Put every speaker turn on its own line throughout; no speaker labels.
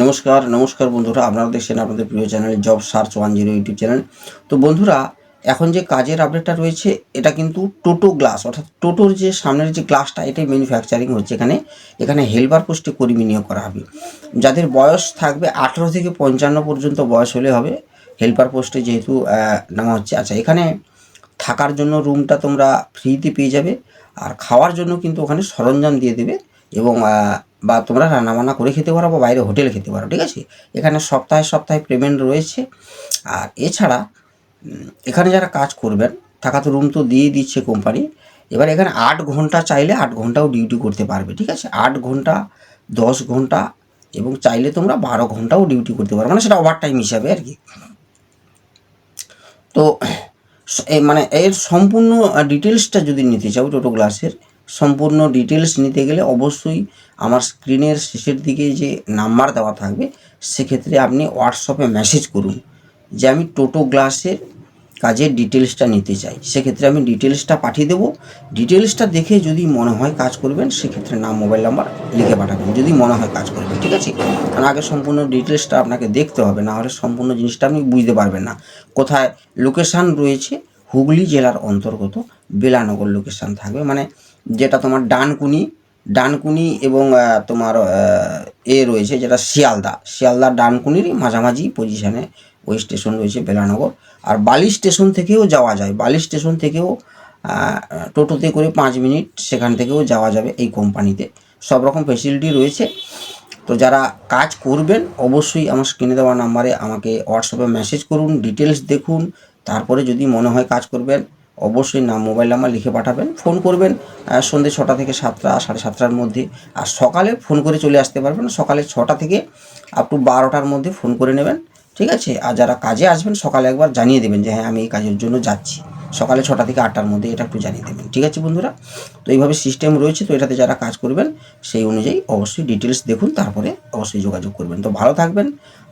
নমস্কার নমস্কার বন্ধুরা, আপনারা দেখছেন আপনাদের প্রিয় channel job search one zero YouTube channel তো বন্ধুরা, এখন যে কাজের আপডেটটা রয়েছে, এটা কিন্তু টোটো গ্লাস অর্থাৎ টোটোর যে সামনের যে গ্লাসটা এটাই ম্যানুফ্যাকচারিং হচ্ছে এখানে। এখানে হেলপার পোস্টে কর্মী নিয়োগ করা হবে। যাদের বয়স থাকবে আঠেরো থেকে পঞ্চান্ন পর্যন্ত বয়স হলে হবে হেলপার পোস্টে যেহেতু নেওয়া হচ্ছে। আচ্ছা এখানে থাকার জন্য রুমটা তোমরা ফ্রিতে পেয়ে যাবে, আর খাওয়ার জন্য কিন্তু ওখানে সরঞ্জাম দিয়ে দেবে এবং বা তোমরা রান্নাবান্না করে খেতে পারো বা বাইরে হোটেলে খেতে পারো, ঠিক আছে? এখানে সপ্তাহে সপ্তাহে পেমেন্ট রয়েছে। আর এছাড়া এখানে যারা কাজ করবেন, থাকা তো রুম তো দিয়ে দিচ্ছে কোম্পানি এবার এখানে আট ঘণ্টা চাইলে আট ঘন্টাও ডিউটি করতে পারবে, ঠিক আছে? আট ঘণ্টা, দশ ঘণ্টা এবং চাইলে তোমরা বারো ঘন্টাও ডিউটি করতে পারো মানে সেটা ওভার টাইম হিসাবে আর কি। তো মানে এর সম্পূর্ণ ডিটেলসটা যদি নিতে চাও টোটো গ্লাসের সম্পূর্ণ ডিটেলস নিতে গেলে অবশ্যই আমার স্ক্রিনের শেষের দিকে যে নাম্বার দেওয়া থাকবে, সেক্ষেত্রে আপনি হোয়াটসঅ্যাপে মেসেজ করুন যে আমি টোটো গ্লাসের কাজের ডিটেলসটা নিতে চাই। সেক্ষেত্রে আমি ডিটেলসটা পাঠিয়ে দেবো। ডিটেলসটা দেখে যদি মনে হয় কাজ করবেন, সেক্ষেত্রে নাম মোবাইল নাম্বার লিখে পাঠাবেন। যদি মনে হয় কাজ করবেন, ঠিক আছে? কারণ আগে সম্পূর্ণ ডিটেলসটা আপনাকে দেখতে হবে, না হলে সম্পূর্ণ জিনিসটা আপনি বুঝতে পারবেন না। কোথায় লোকেশান রয়েছে হুগলি জেলার অন্তর্গত বেলানগর লোকেশান থাকবে। মানে যেটা তোমার ডানকুনি ডানকুনি এবং তোমার এ রয়েছে যেটা শিয়ালদা। শিয়ালদা ডানকুনিরই মাঝামাঝি পজিশানে ওই স্টেশন রয়েছে বেলানগর। আর বালি স্টেশন থেকেও যাওয়া যায়। বালি স্টেশন থেকেও টোটোতে করে পাঁচ মিনিট সেখান থেকেও যাওয়া যাবে এই কোম্পানিতে সব রকম ফেসিলিটি রয়েছে। তো যারা কাজ করবেন, অবশ্যই আমার স্ক্রিনে দেওয়া নাম্বারে আমাকে হোয়াটসঅ্যাপে মেসেজ করুন ডিটেলস দেখুন তারপরে যদি মনে হয় কাজ করবেন, অবশ্যই নাম, মোবাইল নাম্বার লিখে পাঠাবেন, ফোন করবেন সন্ধে সন্ধ্যে ছটা থেকে সাতটা, সাড়ে সাতটার মধ্যে। আর সকালে ফোন করে চলে আসতে পারবেন, সকালে ছটা থেকে আপ টু বারোটার মধ্যে ফোন করে নেবেন, ঠিক আছে? আর যারা কাজে আসবেন, সকালে একবার জানিয়ে দেবেন যে হ্যাঁ আমি এই কাজের জন্য যাচ্ছি। সকালে ছটা থেকে আটটার মধ্যে এটা একটু জানিয়ে দেবেন। ঠিক আছে বন্ধুরা? তো এইভাবে সিস্টেম রয়েছে, তো এটাতে যারা কাজ করবেন, সেই অনুযায়ী অবশ্যই ডিটেলস দেখুন, তারপরে অবশ্যই যোগাযোগ করবেন। তো ভালো থাকবেন,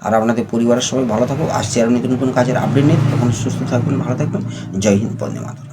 আর আপনাদের পরিবারের সবাই ভালো থাকুক। আসছে আর নতুন নতুন কাজের আপডেট নেই তখন সুস্থ থাকবেন, ভালো থাকবেন। জয় হিন্দ, বন্দে মাতরম।